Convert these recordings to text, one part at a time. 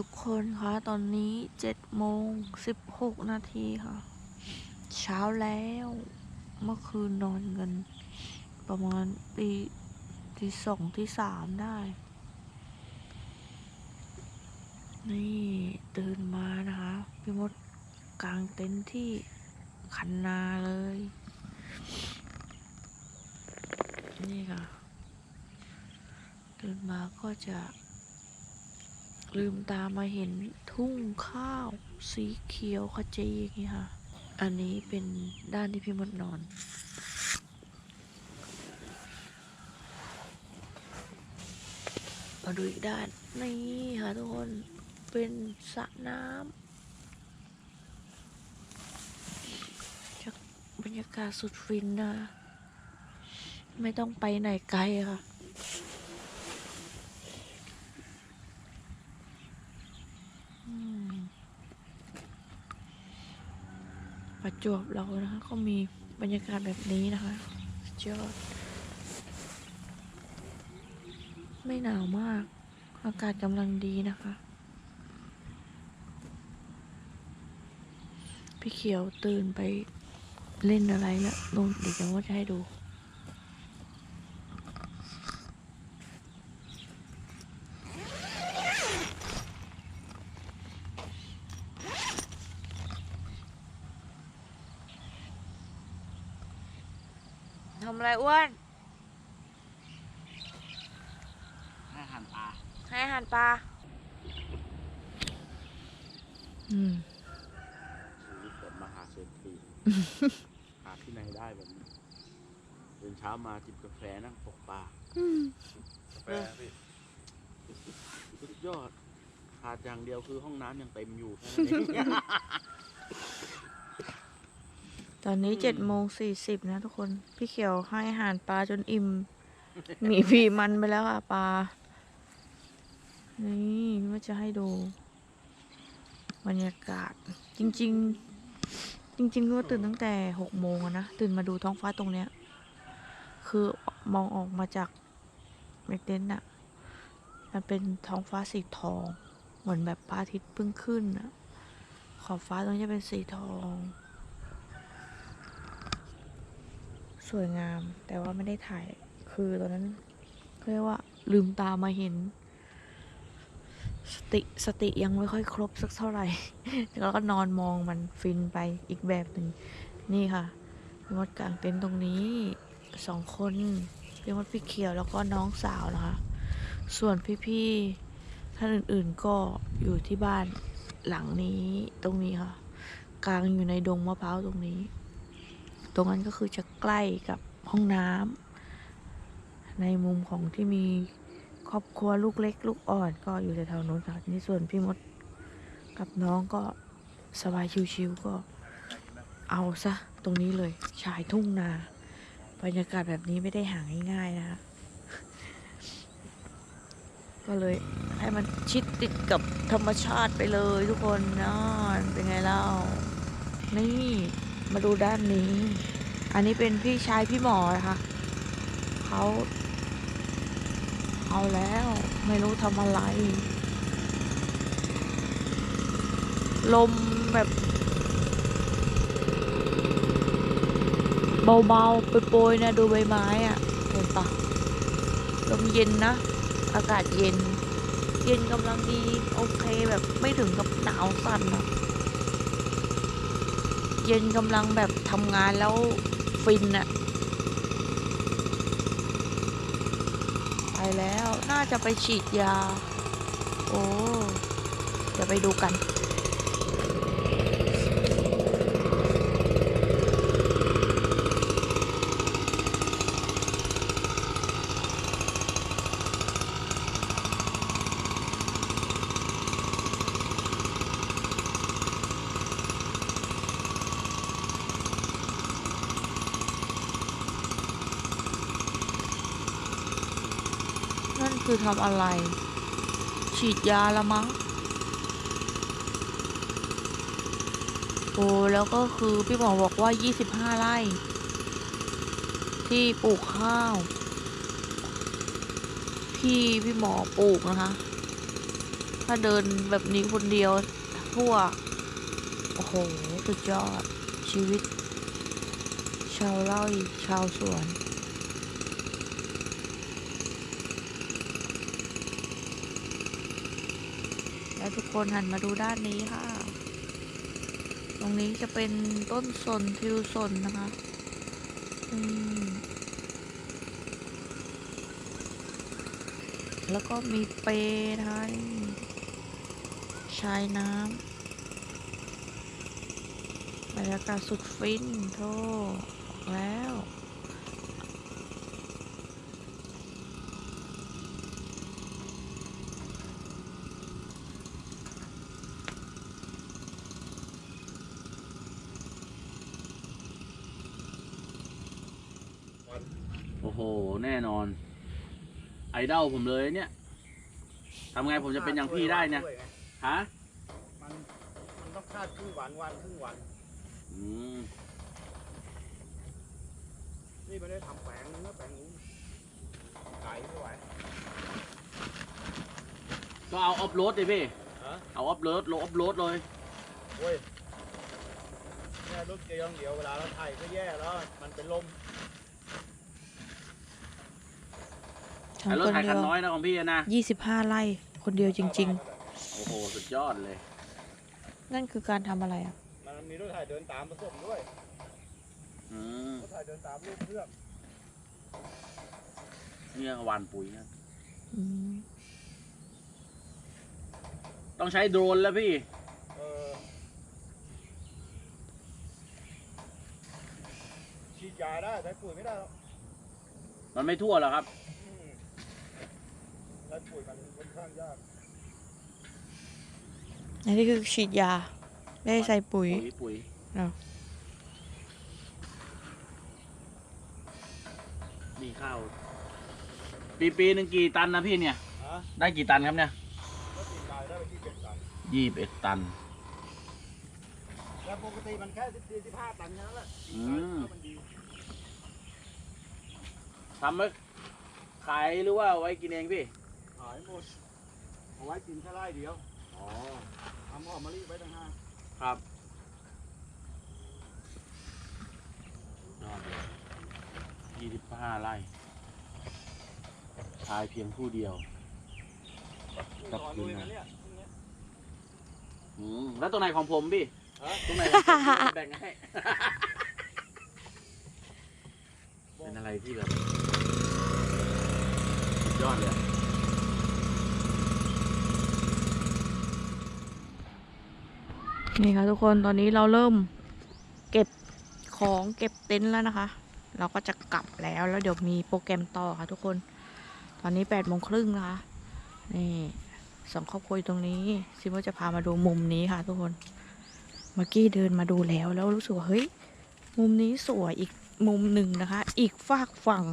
ทุกคนคะตอนนี้เจ็ดโมงสิบหกนาทีค่ะ เช้าแล้วเมื่อคืนนอนกัน ประมาณตีตีสองที่สามได้ นี่ตื่นมานะคะพี่มดกลางเต็นท์ที่คันนาเลย นี่ค่ะ ตื่นมาก็จะ ลืมตามาเห็นทุ่งข้าวสีเขียวขจีอย่างนี้ค่ะ อันนี้เป็นด้านที่พี่มดนอน มาดูอีกด้านนี่ค่ะทุกคนเป็นสระน้ำจากบรรยากาศสุดฟินนะ ไม่ต้องไปไหนไกลค่ะ ประจวบเรานะคะ ก็มีบรรยากาศแบบนี้นะคะยอดไม่หนาวมาก อากาศกำลังดีนะคะ พี่เขียวตื่นไปเล่นอะไรแล้วนู่นเดี๋ยวจะว่าจะให้ดู ทำอะไรอ้วน ให้อาหารปลาให้อาหารปลา อืม ชีวิตแบบมหาเศรษฐี หาที่ไหนได้แบบนี้ตื่นเช้ามาจิบกาแฟนั่งตกปลากาแฟพี่สุดยอดขาดอย่างเดียวคือห้องน้ำยังเต็มอยู่แค่นั้นเอง ตอนนี้อืมเจ็ดโมงสี่สิบนะทุกคน พี่เขียวให้อาหารปลาจนอิ่ม มีพีมันไปแล้วค่ะปลา นี่ว่าจะให้ดู บรรยากาศ จริง ๆ จริงๆว่าตื่นตั้งแต่หกโมงอะนะ ตื่นมาดูท้องฟ้าตรงเนี้ย คือมองออกมาจากเมกเดนอะมันเป็นท้องฟ้าสีทอง เหมือนแบบพระอาทิตย์เพิ่งขึ้นอะขอบฟ้าตรงนี้จะเป็นสีทอง สวยงาม แต่ว่าไม่ได้ถ่ายคือตอนนั้นเขาเรียกว่าลืมตามาเห็น สติสติยังไม่ค่อยครบสักเท่าไหร่แล้วก็นอนมองมันฟินไปอีกแบบหนึ่งนี่ค่ะพี่มดกลางเต็นท์ตรงนี้สองคนพี่มดพี่เขียวแล้วก็น้องสาวนะคะ ส่วนพี่ๆท่านอื่นๆก็อยู่ที่บ้านหลังนี้ตรงนี้ค่ะ กลางอยู่ในดงมะพร้าวตรงนี้ ตรงนั้นก็คือจะใกล้กับห้องน้ำในมุมของที่มีครอบครัวลูกเล็ก ลูกอ่อนก็อยู่แถวๆนู้นค่ะนี่ส่วนพี่มดกับน้องก็สบายชิวๆก็ เอาซะตรงนี้เลยชายทุ่งนา บรรยากาศแบบนี้ไม่ได้หาง่ายๆนะคะก็เลยให้มันชิดติดกับธรรมชาติไปเลยทุกคนนะเป็นไงเล่า นี่ มาดูด้านนี้ อันนี้เป็นพี่ชายพี่หมอนะคะเขาเอาแล้วไม่รู้ทำอะไร ลมแบบ เบาๆโปรยๆนะ ดูใบไม้อะเห็นปะลมเย็นนะ อากาศเย็น เย็นกำลังดี โอเคแบบไม่ถึงกับหนาวสั่นอะ เย็นกำลังแบบทำงานแล้วฟินอะไปแล้วน่าจะไปฉีดยา โอ้ เดี๋ยวไปดูกัน ทำอะไร ฉีดยาละมั้ง โอ้แล้วก็คือพี่หมอบอกว่า 25 ไร่ ที่ปลูกข้าว ที่พี่หมอปลูกนะคะ ถ้าเดินแบบนี้คนเดียวทั่ว โอ้โห สุดยอดชีวิต ชาวไร่ชาวสวน แล้วทุก คนหันมาดูด้านนี้ค่ะ ตรงนี้จะเป็นต้นสนทิวสนนะคะอืมแล้วก็มีเปนะคะชายน้ำบรรยากาศสุดฟินโทบอกแล้ว โอ้โห แน่นอน ไอดอลผมเลยเนี่ยทำไงผมจะเป็นอย่างพี่ได้เนี่ยฮะมันมันต้องคาดครึ่งวันวันครึ่งวันอืมนี่ไม่ได้ทำแปลงนึงนะแปลงนู้นไก่ไม่ไหวก็เอาออฟโรดดิพี่ฮะเอาออฟโรดลงออฟโรดเลยโอ้ยแค่รถเกียร์เดียวเวลาเราไถก็แย่แล้วมันเป็นลม ทั้งไอ้รถคนไถเดีคัยนวน้อยนะของพี่อะนะ ยี่สิบห้าไร่คนเดียวจริง โอ้โห สุดยอดเลย ๆ นั่นคือการทำอะไรอะ มันมีรถไถเดินตามผสมด้วยอืม รถไถเดินตามลูกเพื่อกเนี่ยหวานปุ๋ยนะอืมต้องใช้โดรนแล้วพี่ เออฉีดยาได้แต่ปุ๋ยไม่ได้หรอกมันไม่ทั่วหรอกครับ อืมแต่ปุ๋ยมันค่อนข้างยากอันนี้คือฉีดยา ไม่ได้ใส่ปุ๋ย ปุ๋ยปุ๋ยอ้าว นี่ข้าว ปีปีหนึ่งกี่ตันนะพี่เนี่ย ฮะได้กี่ตันครับเนี่ยก็ติดตายได้ไปที่เจ็ดตันยี่สิบเอ็ดตัน แล้วปกติมันแค่สิบสี่สิบห้าตันแค่นั้นแหละอืม มันดีทำไว้ขายหรือว่าไว้กินเองพี่หายหมดเอาไว้กินแค่ไร่เดียวอ๋อทำหอมมะลิไว้ตั้งห้าครับยอดยี่สิบห้าไร่ชายเพียงผู้เดียว ครับต่อลุยกันเนี่ยพรุ่งนี้อืมแล้วตรงไหนของผมพี่ฮะตรงไหนของผมแบ่งให้ เป็นอะไรที่แบบสุดยอดเลยอะ นี่ค่ะทุกคนตอนนี้เราเริ่มเก็บของเก็บเต็นท์แล้วนะคะ เราก็จะกลับแล้วแล้วเดี๋ยวมีโปรแกรมต่อค่ะทุกคน ตอนนี้แปดโมงครึ่งนะคะนี่สองครอบครัวอยู่ตรงนี้ซิโมจะพามาดูมุมนี้ค่ะ ทุกคน เมื่อกี้เดินมาดูแล้วแล้วรู้สึกว่าเฮ้ยมุมนี้สวยอีกมุมหนึ่งนะคะ อีกฝากฝั่ง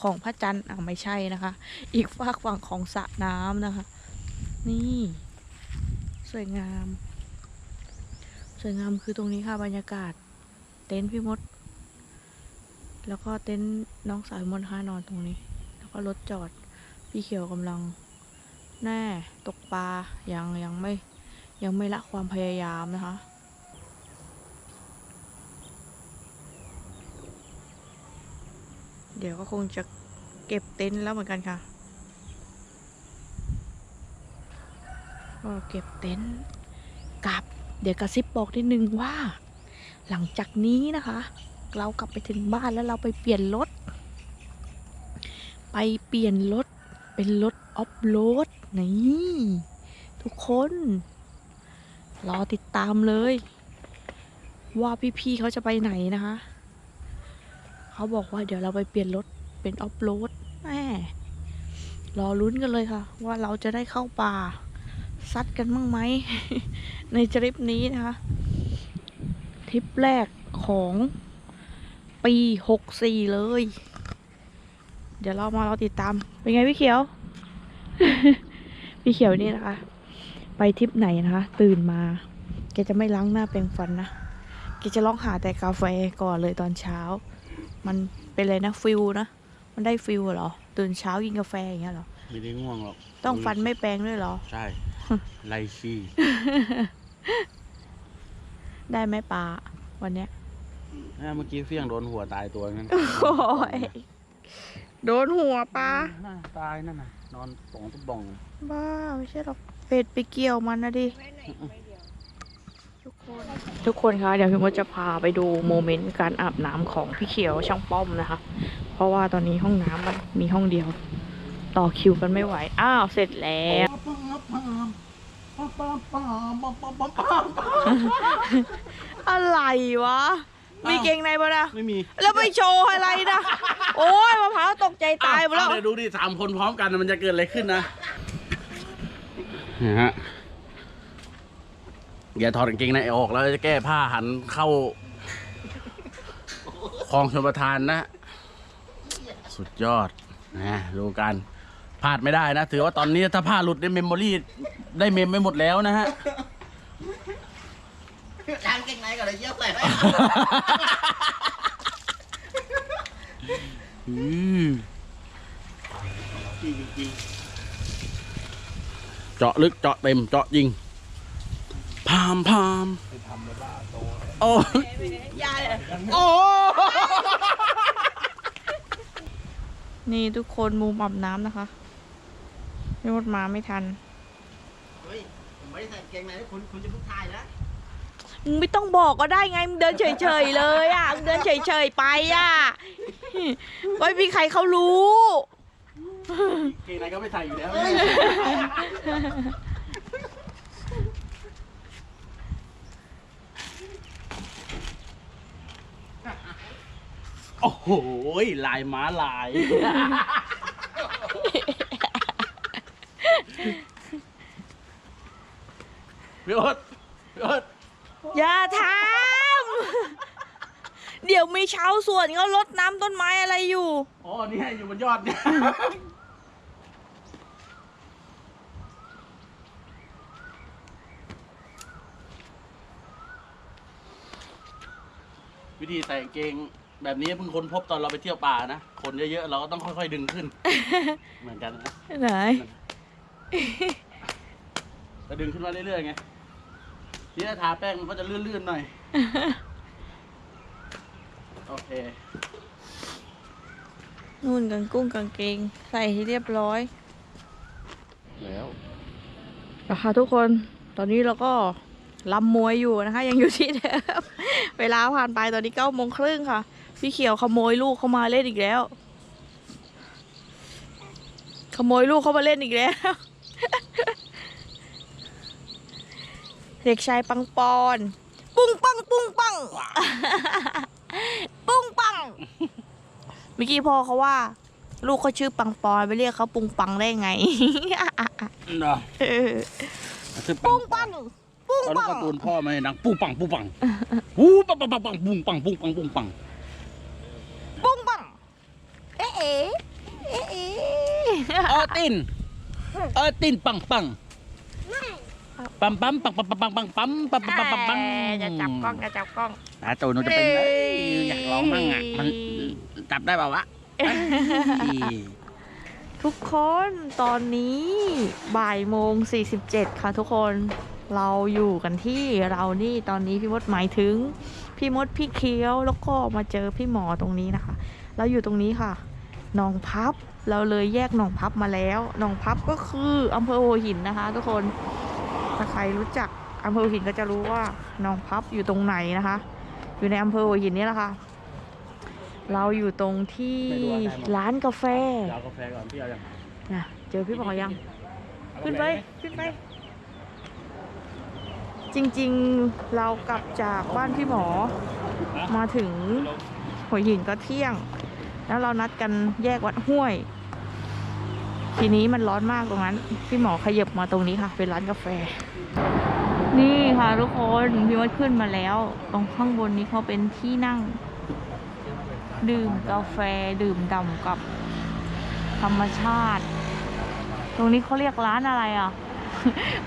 ของพระจันทร์อะไม่ใช่นะคะ อีกฝากฝั่งของสระน้ำนะคะ นี่ สวยงาม วยงามคือตรงนี้ค่ะบรรยากาศ เต็นท์พี่มด แล้วก็เต็นท์น้องสาวมดค่ะนอนตรงนี้ แล้วก็รถจอดพี่เขียวกำลัง แน่ตกปลายังยังไม่ยังไม่ละความพยายามนะคะเดี๋ยวก็คงจะเก็บเต็นท์แล้วเหมือนกันค่ะ ก็เก็บเต็นท์ เดี๋ยวกระซิบบอกนิดนึงว่า หลังจากนี้นะคะ เรากลับไปถึงบ้านแล้วเราไปเปลี่ยนรถ ไปเปลี่ยนรถเป็นรถออฟโรดนี่ทุกคน รอติดตามเลย ว่าพี่ๆเขาจะไปไหนนะคะ เขาบอกว่าเดี๋ยวเราไปเปลี่ยนรถเป็นออฟโรดแม่รอลุ้นกันเลยค่ะ ว่าเราจะได้เข้าป่า ซัดกันบ้างไหม ในทริปนี้นะคะ ทริปแรกของปีหกสี่เลย เดี๋ยวเรามาเราติดตาม เป็นไงพี่เขียว พี่เขียวนี่นะคะ ไปทริปไหนนะคะ ตื่นมา แกจะไม่ล้างหน้าแปรงฟันนะแกจะร้องหาแต่กาแฟก่อนเลยตอนเช้า มันเป็นอะไรนะฟิลนะมันได้ฟิลเหรอ ตื่นเช้ากินกาแฟอย่างเงี้ยเหรอ ไม่ได้ง่วงหรอก ต้องฟันไม่แปรงด้วยเหรอ ใช่ ไล่ขี้ได้ไหมปลาวันเนี้ยอ่าเมื่อกี้เฟี้ยงโดนหัวตายตัวนั้นโอ้ยโดนหัวปลาน่าตายนั่นน่ะ นอนป่องตุ๊บป่องบ้าไม่ใช่หรอกเป็ดไปเกี่ยวมันนะดิทุกคนทุกคนคะเดี๋ยวพี่มดจะพาไปดูโมเมนต์การอาบน้ำของพี่เขียวช่างป้อมนะคะ เพราะว่าตอนนี้ห้องน้ำมันมีห้องเดียว ต่อคิวกันไม่ไหว อ้าว เสร็จแล้ว อะไรวะ มีเกงในปะนะไม่มี แล้วไปโชว์อะไรนะ โอ้ยมะพร้าวตกใจตายหมดแล้วเดี๋ยวดูดิสามคนพร้อมกันมันจะเกิดอะไรขึ้นนะนี่ฮะอย่าถอดกางเกงในออกแล้วจะแก้ผ้าหันเข้าคลองชลประทานนะ สุดยอดนะดูกัน พลาดไม่ได้นะ ถือว่าตอนนี้ถ้าผ้าหลุดในเมมโมรี่ได้เมมไปหมดแล้วนะฮะ ล้างเกงในก่อนเลยเยี่ยวใส่ไว้อืมเจาะลึกเจาะเต็มเจาะยิง พามพามโอ้โอ้นี่ทุกคนมุมอาบน้ำนะคะ พี่มดมาไม่ทัน เฮ้ย ผมไม่ได้ใส่เกงในนะคุณ คุณจะพูดทายนะมึงไม่ต้องบอกก็ได้ไง มึงเดินเฉยๆเลยอะ มึงเดินเฉยๆไปอะ ไม่มีใครเขารู้ เกงในก็ไม่ใส่อยู่แล้วโอ้โหลายม้าลาย พี่โอ๊ตพี่โอ๊ตอย่าทำ เดี๋ยวมีชาวสวนเขารดน้ำต้นไม้อะไรอยู่ อ๋อนี่ให้อยู่บนยอดเนี่ยวิธีใส่กางเกงแบบนี้เพิ่งค้นพบตอนเราไปเที่ยวป่านะ คนเยอะๆเราก็ต้องค่อยๆดึงขึ้น เหมือนกันนะไหน ก็ดึงขึ้นมาเรื่อยๆไง นี่ถ้าทาแป้งมันก็จะลื่นๆหน่อย โอเค นู่นกางกุ้งกางเกง ใส่ให้เรียบร้อยแล้วนะคะทุกคน ตอนนี้เราก็ลำมวยอยู่นะคะ ยังอยู่ที่เดิม เวลาผ่านไปตอนนี้เก้าโมงครึ่งค่ะ พี่เขียวขโมยลูกเข้ามาเล่นอีกแล้ว ขโมยลูกเข้ามาเล่นอีกแล้ว เด็กชายปังปอน ปุ้งปังปุ้งปัง ปุ้งปังเมื่อกี้พ่อเขาว่า ลูกเขาชื่อปังปอนไปเรียกเขาปุงปังได้ไง เนาะเออคือปุ้งปังปุ้งตอนลูปักงการ์ตูนพ่อไม่ดังปูปังปูปังปูปังปังปังปังปุงปังปุงปังปุงปังปุ้งปัง เอ๊ะเอ๊ะเอ๊ะเอ๊ะเออตินเออตินปังปังปั๊ม ปั๊มปังปังปังปังปังปั๊มปั๊มปั๊มปั๊มปั๊มปั๊มจะจับกล้องจะจับกล้องอาตูนจะเป็นไงอยากร้องมั่งอะมันจับได้เปล่าวะทุกคนตอนนี้บ่ายโมง47 ค่ะทุกคนเราอยู่กันที่เรานี่ตอนนี้พี่มดหมายถึง พี่มดพี่เคี้ยวแล้วก็มาเจอพี่หมอตรงนี้นะคะ เราอยู่ตรงนี้ค่ะหนองพับเราเลยแยกหนองพับมาแล้วหนองพับก็คืออำเภอหัวหินนะคะ ทุกคน ถ้าใครรู้จักอำเภอหัวหินก็จะรู้ว่าหนองพับอยู่ตรงไหนนะคะ อยู่ในอำเภอหัวหินนี่แหละค่ะ เราอยู่ตรงที่ร้านกาแฟเดี๋ยวเอากาแฟก่อนพี่เอาอย่างนะเจอพี่หมอยัง ขึ้นไปขึ้นไป จริงๆเรากลับจากบ้านพี่หมอ มาถึงหัวหินก็เที่ยง แล้วเรานัดกันแยกวัดห้วย ทีนี้มันร้อนมากตรงนั้น พี่หมอขยับมาตรงนี้ค่ะ เป็นร้านกาแฟ นี่ค่ะทุกคนพี่วัดขึ้นมาแล้ว ตรงข้างบนนี้เขาเป็นที่นั่ง ดื่มกาแฟดื่มด่ำกับธรรมชาติ ตรงนี้เขาเรียกร้านอะไรอะ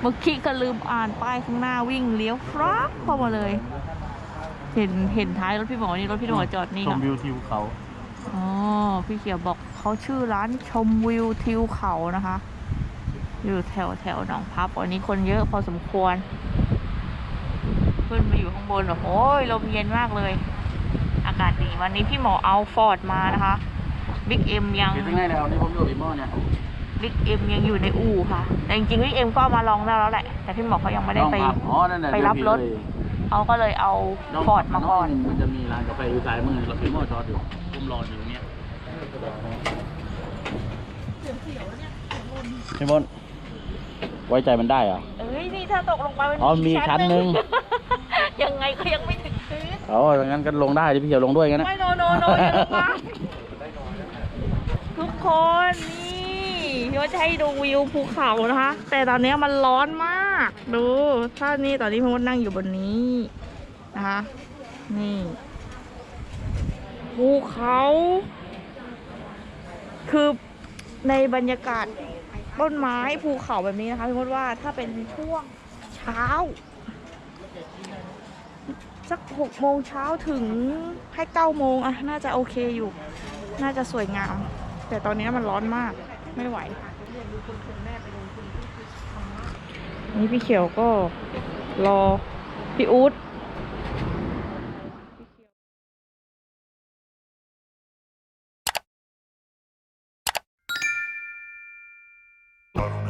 เมื่อกี้ก็ลืมอ่านป้ายข้างหน้าวิ่งเลี้ยวฟรักเข้ามาเลย เห็นเห็นท้ายรถพี่หมอนี่รถพี่หมอจอดนี่ชมค่ะวิวทิวเขาอ๋อพี่เขียวบอก เขาชื่อร้านชมวิวทิวเขานะคะ อยู่แถวแถวหนองพับวันนี้คนเยอะพอสมควร ขึ้นมาอยู่ข้างบนโอ้โหลมเย็นมากเลย อากาศดีวันนี้พี่หมอเอาฟอร์ดมานะคะบิ๊กเอ็มยังคิดยังไงแล้วนี่ผมอยู่อีหม้อเนี่ยบิ๊กเอ็มยังอยู่ในอู่ค่ะ แต่จริงๆบิ๊กเอ็มก็เอามาลองได้แล้วแหละ แต่พี่หมอเขายังไม่ได้ไปน้องครับอ๋อนั่นน่ะไปรับรถเดี๋ยวพี่เลยเขาก็เลยเอาน้งฟอร์ดมาก่อน มันจะมีร้านกาแฟอยู่ซ้ายมือรถอีหม้อจอดอยู่ผมรออยู่เนี่ย พี่บนไว้ใจมันได้เหรอ เอ้ยนี่ถ้าตกลงไปมันอ๋อมีชั้นหนึ่ง ยังไงก็ยังไม่ถึงพื้นอ๋องั้นก็ลงได้ที่พี่เขียวลงด้วยกันนะ ไม่โนโนโนอย่าลงมาทุกคนนี่พี่ว่าจะให้ดูวิวภูเขานะคะ แต่ตอนนี้มันร้อนมาก ดู ถ้านี่ตอนนี้พี่มดนั่งอยู่บนนี้นะคะ นี่ภูเขา คือในบรรยากาศต้นไม้ภูเขาแบบนี้นะคะพี่มดว่าถ้าเป็นช่วงเช้า สักหกโมงเช้าถึงให้เก้าโมงอะน่าจะโอเคอยู่ น่าจะสวยงาม แต่ตอนนี้มันร้อนมากไม่ไหวนี่พี่เขียวก็รอพี่อู๊ด